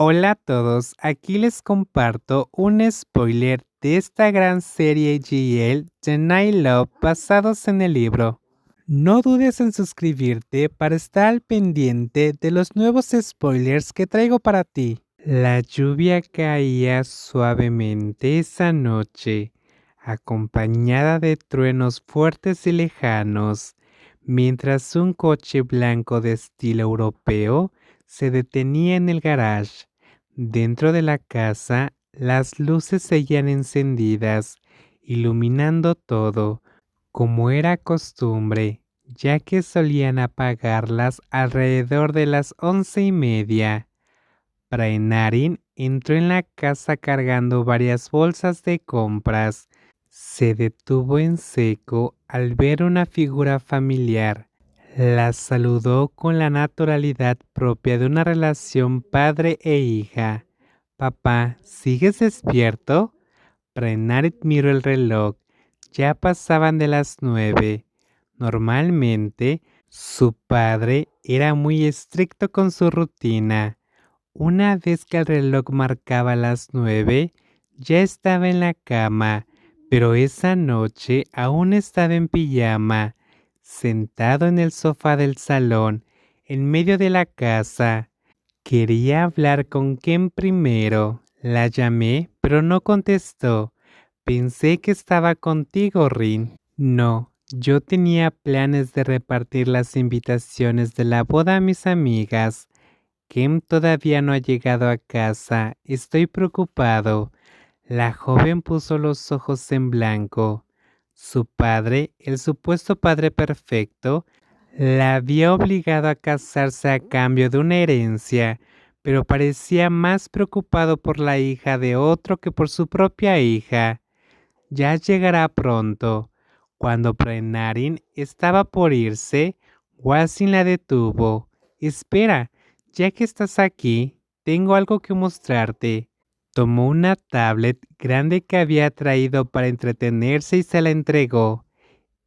Hola a todos, aquí les comparto un spoiler de esta gran serie GL The Night Love basados en el libro. No dudes en suscribirte para estar al pendiente de los nuevos spoilers que traigo para ti. La lluvia caía suavemente esa noche, acompañada de truenos fuertes y lejanos, mientras un coche blanco de estilo europeo se detenía en el garage. Dentro de la casa, las luces seguían encendidas, iluminando todo, como era costumbre, ya que solían apagarlas alrededor de las once y media. Praenarin entró en la casa cargando varias bolsas de compras. Se detuvo en seco al ver una figura familiar la saludó con la naturalidad propia de una relación padre e hija. Papá, ¿sigues despierto? Prenarit miró el reloj. Ya pasaban de las nueve. Normalmente, su padre era muy estricto con su rutina. Una vez que el reloj marcaba las nueve, ya estaba en la cama, pero esa noche aún estaba en pijama sentado en el sofá del salón, en medio de la casa. Quería hablar con Ken primero. La llamé, pero no contestó. Pensé que estaba contigo, Rin. No, yo tenía planes de repartir las invitaciones de la boda a mis amigas. Ken todavía no ha llegado a casa. Estoy preocupado. La joven puso los ojos en blanco. Su padre, el supuesto padre perfecto, la había obligado a casarse a cambio de una herencia, pero parecía más preocupado por la hija de otro que por su propia hija. Ya llegará pronto. Cuando Prenarin estaba por irse, Wasin la detuvo. Espera, ya que estás aquí, tengo algo que mostrarte. Tomó una tablet grande que había traído para entretenerse y se la entregó.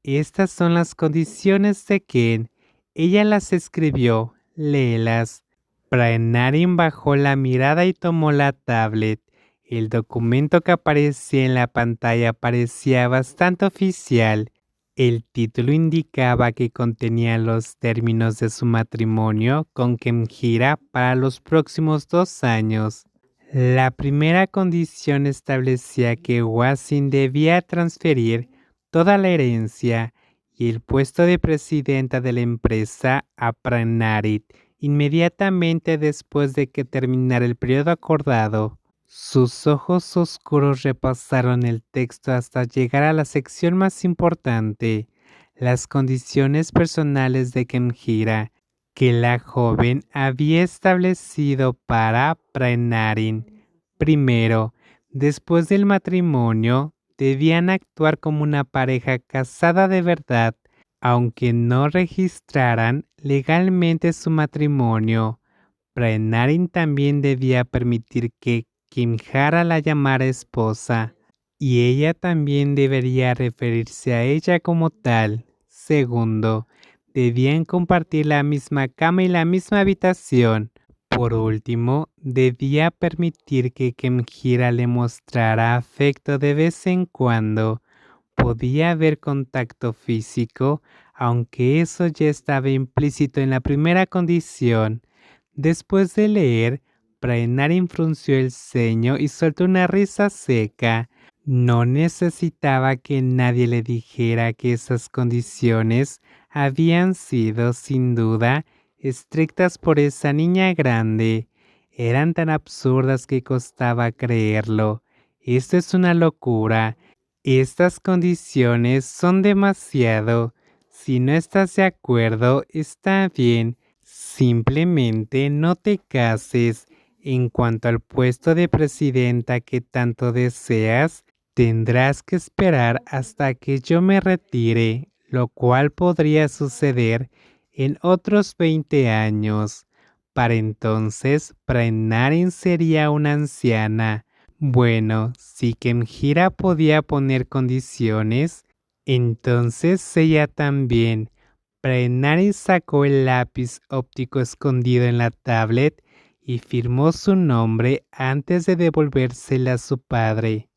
Estas son las condiciones de Ken. Ella las escribió. Léelas. Praenarin bajó la mirada y tomó la tablet. El documento que aparecía en la pantalla parecía bastante oficial. El título indicaba que contenía los términos de su matrimonio con Kemjira para los próximos dos años. La primera condición establecía que Wasim debía transferir toda la herencia y el puesto de presidenta de la empresa a Pranarit inmediatamente después de que terminara el periodo acordado. Sus ojos oscuros repasaron el texto hasta llegar a la sección más importante, las condiciones personales de Kenjira que la joven había establecido para Praenarin. Primero, después del matrimonio, debían actuar como una pareja casada de verdad, aunque no registraran legalmente su matrimonio. Praenarin también debía permitir que Kimhara la llamara esposa, y ella también debería referirse a ella como tal. Segundo, debían compartir la misma cama y la misma habitación. Por último, debía permitir que Kemjira le mostrara afecto de vez en cuando. Podía haber contacto físico, aunque eso ya estaba implícito en la primera condición. Después de leer, Praenarin frunció el ceño y soltó una risa seca. No necesitaba que nadie le dijera que esas condiciones habían sido, sin duda, estrictas por esa niña grande. Eran tan absurdas que costaba creerlo. Esto es una locura. Estas condiciones son demasiado. Si no estás de acuerdo, está bien. Simplemente no te cases. En cuanto al puesto de presidenta que tanto deseas, tendrás que esperar hasta que yo me retire lo cual podría suceder en otros 20 años. Para entonces, Praenarin sería una anciana. Bueno, si Kemjira podía poner condiciones, entonces ella también. Praenarin sacó el lápiz óptico escondido en la tablet y firmó su nombre antes de devolvérsela a su padre.